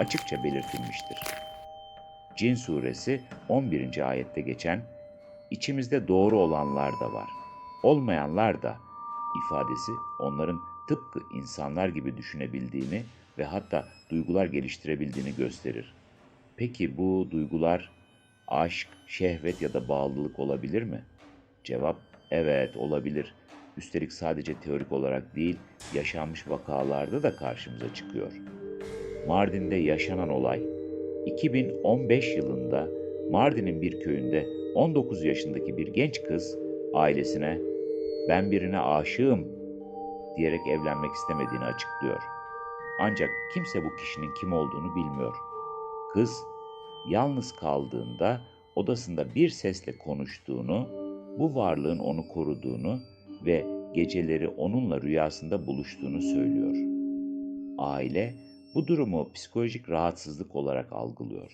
açıkça belirtilmiştir. Cin suresi 11. ayette geçen içimizde doğru olanlar da var, olmayanlar da ifadesi onların tıpkı insanlar gibi düşünebildiğini ve hatta duygular geliştirebildiğini gösterir. Peki bu duygular aşk, şehvet ya da bağlılık olabilir mi? Cevap evet olabilir. Üstelik sadece teorik olarak değil, yaşanmış vakalarda da karşımıza çıkıyor. Mardin'de yaşanan olay 2015 yılında Mardin'in bir köyünde 19 yaşındaki bir genç kız ailesine ben birine aşığım diyerek evlenmek istemediğini açıklıyor. Ancak kimse bu kişinin kim olduğunu bilmiyor. Kız yalnız kaldığında odasında bir sesle konuştuğunu, bu varlığın onu koruduğunu ve geceleri onunla rüyasında buluştuğunu söylüyor. Aile bu durumu psikolojik rahatsızlık olarak algılıyor.